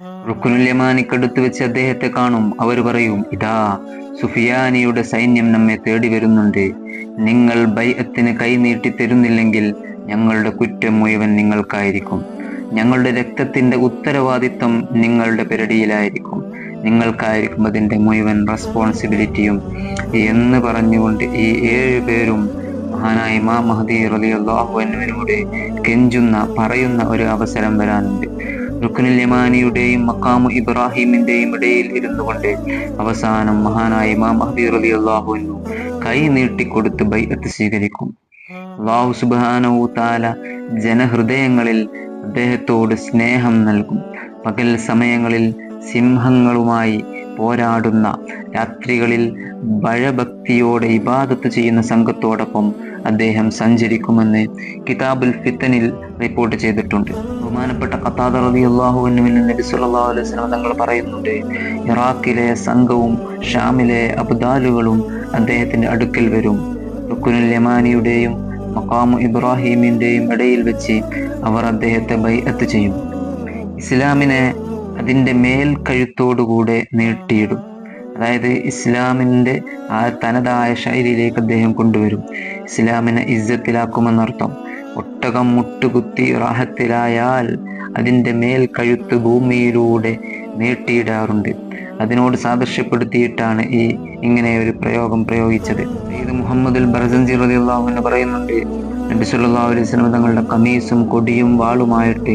റുക്കുനുല്യമാനിക്കടുത്ത് വെച്ച് അദ്ദേഹത്തെ കാണും. അവർ പറയും ഇതാ സുഫിയാനിയുടെ സൈന്യം നമ്മെ തേടി വരുന്നുണ്ട്. നിങ്ങൾ ബൈഅത്തിന് കൈനീട്ടി തരുന്നില്ലെങ്കിൽ ഞങ്ങളുടെ കുറ്റം മുഴുവൻ നിങ്ങൾക്കായിരിക്കും. ഞങ്ങളുടെ രക്തത്തിന്റെ ഉത്തരവാദിത്വം നിങ്ങളുടെ പെരടിയിലായിരിക്കും. നിങ്ങൾക്കായിരിക്കും അതിന്റെ മുഴുവൻ റെസ്പോൺസിബിലിറ്റിയും. എന്ന് പറഞ്ഞുകൊണ്ട് ഈ ഏഴ് പേരും മഹാനായ ഇമാം മഹദി റളിയല്ലാഹു എന്നിവരോട് കെഞ്ചുന്ന പറയുന്ന ഒരു അവസരം വരാനുണ്ട്. റുക്കുനുൽ യമാനിയുടെയും മക്കാമു ഇബ്രാഹിമിന്റെയും ഇടയിൽ ഇരുന്നു കൊണ്ട് അവസാനം മഹാനായ ഇമാം മഹദി അലി അൻഹു കൈ നീട്ടിക്കൊടുത്ത് ബൈഅത്ത് സ്വീകരിക്കും. അള്ളാഹു സുബ്ഹാനഹു താല ജനഹൃദയങ്ങളിൽ അദ്ദേഹത്തോട് സ്നേഹം നൽകും. പകൽ സമയങ്ങളിൽ സിംഹങ്ങളുമായി പോരാടുന്ന രാത്രികളിൽ ഭയഭക്തിയോടെ ഇബാദത്ത് ചെയ്യുന്ന സംഘത്തോടൊപ്പം അദ്ദേഹം സഞ്ചരിക്കുമെന്ന് കിതാബുൽ ഫിത്തനിൽ റിപ്പോർട്ട് ചെയ്തിട്ടുണ്ട്. ബഹുമാനപ്പെട്ട ഖത്താദ റളിയല്ലാഹു അൻഹുവിൽ നബി സല്ലല്ലാഹു അലൈഹി വസല്ലം തങ്ങൾ പറയുന്നുണ്ട് ഇറാഖിലെ സംഘവും ഷാമിലെ അബ്ദാലുകളും അദ്ദേഹത്തിന്റെ അടുക്കൽ വരും. റുക്കുനുൽ യമാനിയുടെയും മക്കാമു ഇബ്രാഹീമിന്റെയും ഇടയിൽ വെച്ച് അവർ അദ്ദേഹത്തെ ബൈഅത്ത് ചെയ്യും. ഇസ്ലാമിനെ അതിന്റെ മേൽ കഴുത്തോടുകൂടെ നീട്ടിയിടും. അതായത് ഇസ്ലാമിന്റെ ആ തനതായ ശൈലിയിലേക്ക് അദ്ദേഹം കൊണ്ടുവരും. ഇസ്ലാമിനെ ഇജ്ജത്തിലാക്കുമെന്നർത്ഥം ഒട്ടകം മുട്ടുകുത്തി റാഹത്തിലായാൽ അതിന്റെ മേൽ കഴുത്ത് ഭൂമിയിലൂടെ നീട്ടിയിടാറുണ്ട്. അതിനോട് സാദൃശ്യപ്പെടുത്തിയിട്ടാണ് ഈ ഇങ്ങനെ ഒരു പ്രയോഗം പ്രയോഗിച്ചത്. ഇത് മുഹമ്മദുൽ ബർസൻജി റളിയല്ലാഹു എന്ന് പറയുന്നുണ്ട് നബി സല്ലല്ലാഹു അലൈഹി വസല്ലം തങ്ങളുടെ കമീസും കൊടിയും വാളുമായിട്ട്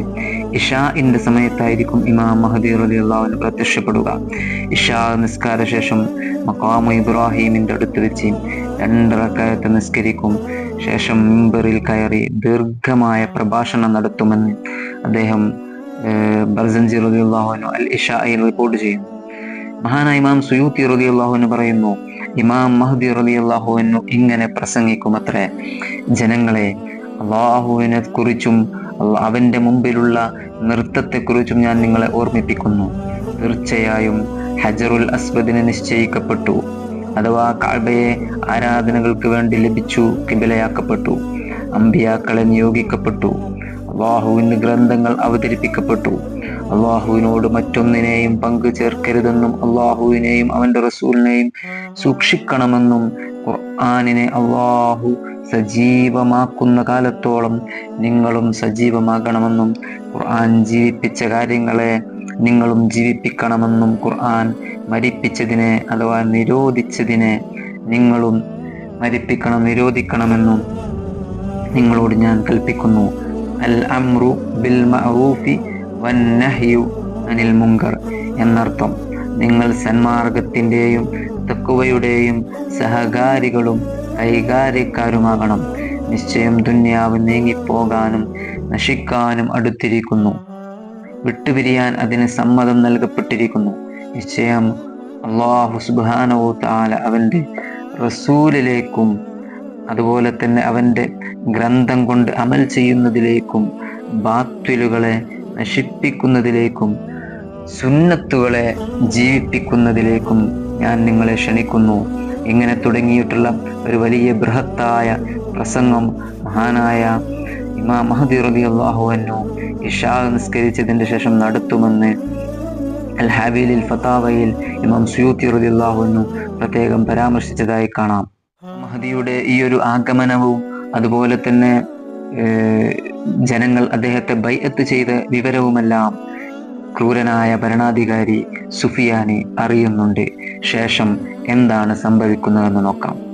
ഇഷാഇന്റെ സമയത്തായിരിക്കും ഇമാം മഹദി റളിയല്ലാഹു അൻഹു പ്രത്യക്ഷപ്പെടുക. ഇഷാ നിസ്കാര ശേഷം മക്കാമു ഇബ്രാഹിമിന്റെ അടുത്ത് വെച്ച് രണ്ട് റക്അത്ത് നിസ്കരിക്കും. ശേഷം മിമ്പറിൽ കയറി ദീർഘമായ പ്രഭാഷണം നടത്തുമെന്ന് അദ്ദേഹം ബർസൻജി റളിയല്ലാഹു അൻഹു അൽ റിപ്പോർട്ട് ചെയ്യുന്നു. മഹാനായ ഇമാം സുയൂത്തി റളിയല്ലാഹു അൻഹു പറയുന്നു ഇമാം മഹദി റളിയല്ലാഹു അൻഹു ഇങ്ങനെ പ്രസംഗിക്കുമത്രേ. ജനങ്ങളെ അള്ളാഹുവിനെ കുറിച്ചും അവന്റെ മുമ്പിലുള്ള നൃത്തത്തെക്കുറിച്ചും ഞാൻ നിങ്ങളെ ഓർമ്മിപ്പിക്കുന്നു. തീർച്ചയായും ഹജറുൽ അസ്ബദിന് നിശ്ചയിക്കപ്പെട്ടു. അഥവാ കാബയെ ആരാധനകൾക്ക് വേണ്ടി ലഭിച്ചു കിബിലയാക്കപ്പെട്ടു. അമ്പിയാക്കളെ നിയോഗിക്കപ്പെട്ടു. അള്ളാഹുവിന്റെ ഗ്രന്ഥങ്ങൾ അവതരിപ്പിക്കപ്പെട്ടു. അള്ളാഹുവിനോട് മറ്റൊന്നിനെയും പങ്കു ചേർക്കരുതെന്നും അള്ളാഹുവിനെയും അവന്റെ റസൂലിനെയും സൂക്ഷിക്കണമെന്നും ഖുർആാനിനെ അള്ളാഹു സജീവമാക്കുന്ന കാലത്തോളം നിങ്ങളും സജീവമാകണമെന്നും ഖുർആൻ ജീവിപ്പിച്ച കാര്യങ്ങളെ നിങ്ങളും ജീവിപ്പിക്കണമെന്നും ഖുർആൻ മരിപ്പിച്ചതിനെ അഥവാ നിരോധിച്ചതിനെ നിങ്ങളും മരിപ്പിക്കണം നിരോധിക്കണമെന്നും നിങ്ങളോട് ഞാൻ കൽപ്പിക്കുന്നു. അൽ അമ്രു ബിൽ മഅറൂഫി എന്നർത്ഥം. നിങ്ങൾ സന്മാർഗത്തിന്റെയും തക്കുവയുടെയും സഹകാരികളും കൈകാര്യക്കാരുമാകണം. നിശ്ചയം ദുന്യാവ് നീങ്ങിപ്പോകാനും നശിക്കാനും അടുത്തിരിക്കുന്നു. വിട്ടുപിരിയാൻ അതിന് സമ്മതം നൽകപ്പെട്ടിരിക്കുന്നു. നിശ്ചയം അള്ളാഹു സുബാനവോ താല അവന്റെ റസൂലിലേക്കും അതുപോലെ തന്നെ അവന്റെ ഗ്രന്ഥം കൊണ്ട് അമൽ ചെയ്യുന്നതിലേക്കും ബാത്വിലുകളെ നശിപ്പിക്കുന്നതിലേക്കും സുന്നത്തുകളെ ജീവിപ്പിക്കുന്നതിലേക്കും ഞാൻ നിങ്ങളെ ക്ഷണിക്കുന്നു. ഇങ്ങനെ തുടങ്ങിയിട്ടുള്ള ഒരു വലിയ ബൃഹത്തായ പ്രസംഗം മഹാനായ ഇമാ മഹദി റബി അള്ളാഹുവന്നു ഇഷാ നിസ്കരിച്ചതിന്റെ ശേഷം നടത്തുമെന്ന് അൽ ഹാബീലിൽ ഫത്താവയിൽ ഇമാം സുയൂത്തി റബി അള്ളാഹുവന്നു പ്രത്യേകം പരാമർശിച്ചതായി കാണാം. മഹദിയുടെ ഈ ഒരു ആഗമനവും അതുപോലെ തന്നെ ജനങ്ങൾ അദ്ദേഹത്തെ ബൈഅത്ത് ചെയ്ത വിവരവുമെല്ലാം ക്രൂരനായ ഭരണാധികാരി സുഫിയാനി അറിയുന്നുണ്ട്. ശേഷം എന്താണ് സംഭവിക്കുന്നതെന്ന് നോക്കാം.